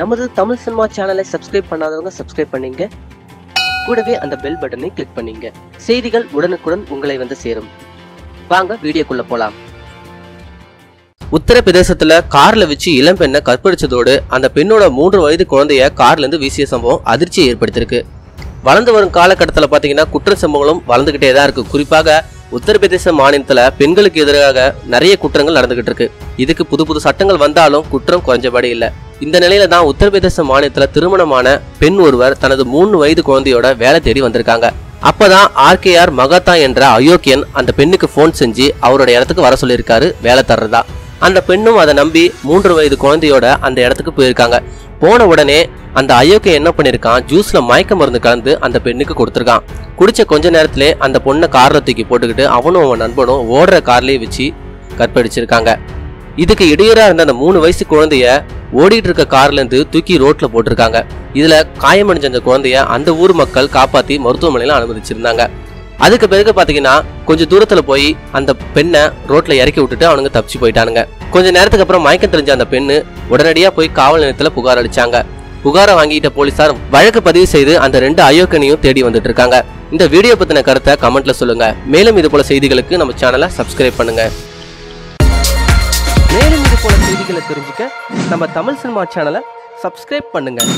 நமது தமிழ் சினிமா சேனலை சப்ஸ்கிரைப் பண்ணாதவங்க சப்ஸ்கிரைப் பண்ணீங்க. கூடவே அந்த பெல் பட்டனை கிளிக் பண்ணீங்க. செய்திகள் உடனுக்குடன் உங்களை வந்து சேரும். வாங்க வீடியோக்குள்ள போலாம். உத்தரப்பிரதேசத்துல கார்ல வச்சு இளம் பெண்ணை கற்பழிச்சதோடு அந்த பெண்ணோட மூன்று வயது குழந்தைய கார்ல இருந்து வீசிய சம்பவம் அதிர்ச்சியை ஏற்படுத்தியிருக்கு. வளர்ந்து வரும் காலகட்டத்தில் பார்த்தீங்கன்னா குற்ற சம்பவங்களும் வளர்ந்துகிட்டே தான் இருக்கு. குறிப்பாக உத்தரப்பிரதேச மாநிலத்துல பெண்களுக்கு எதிராக நிறைய குற்றங்கள் நடந்துகிட்டு இருக்கு. இதுக்கு புது புது சட்டங்கள் வந்தாலும் குற்றம் குறைஞ்சபடி இல்லை. இந்த நிலையில தான் உத்தரப்பிரதேச மாநிலத்துல திருமணமான பெண் ஒருவர் தனது மூணு வயது குழந்தையோட வேலை தேடி வந்திருக்காங்க. அப்பதான் ஆர்கேஆர் மகதா என்ற அயோக்கியன் அந்த பெண்ணுக்கு ஃபோன் செஞ்சு அவரோட இடத்துக்கு வர சொல்லியிருக்காரு வேலை தர்றதா. அந்த பெண்ணும் அதை நம்பி மூன்று வயது குழந்தையோட அந்த இடத்துக்கு போயிருக்காங்க. போன உடனே அந்த அயோக்கியன் என்ன பண்ணிருக்கான் ஜூஸ்ல மயக்க மருந்து கலந்து அந்த பெண்ணுக்கு கொடுத்துருக்கான். குடிச்ச கொஞ்ச நேரத்திலே அந்த பொண்ணை கார்ல தூக்கி போட்டுக்கிட்டு அவனும் அவன் நண்பனும் ஓடுற கார்லயே வச்சு கற்பழிச்சிருக்காங்க. இதுக்கு இடையூறா இருந்த அந்த மூணு வயசு குழந்தைய ஓடிட்டு இருக்க கார்லேருந்து தூக்கி ரோட்ல போட்டிருக்காங்க. இதுல காயமடைஞ்ச அந்த குழந்தைய அந்த ஊர் மக்கள் காப்பாத்தி மருத்துவமனையில அனுமதிச்சிருந்தாங்க. அதுக்கு பிறகு பாத்தீங்கன்னா கொஞ்சம் தூரத்துல போய் அந்த பெண்ணை ரோட்ல இறக்கி விட்டுட்டு அவனுங்க தப்பிச்சு போயிட்டானுங்க. கொஞ்ச நேரத்துக்கு அப்புறம் மயக்கம் தெரிஞ்ச அந்த பெண்ணு உடனடியா போய் காவல் நிலையத்துல புகார் அளிச்சாங்க. புகாரை வாங்கிட்ட போலீசார் வழக்கு பதிவு செய்து அந்த ரெண்டு அயோக்கனையும் தேடி வந்துட்டு இருக்காங்க. இந்த வீடியோ பத்தின கருத்தை கமெண்ட்ல சொல்லுங்க. மேலும் இது போல செய்திகளுக்கு நம்ம சேனலை சப்ஸ்கிரைப் பண்ணுங்க. மேலும் இது போல செய்திகளை தெரிஞ்சுக்க நம்ம தமிழ் சினிமா சேனலை சப்ஸ்கிரைப் பண்ணுங்கள்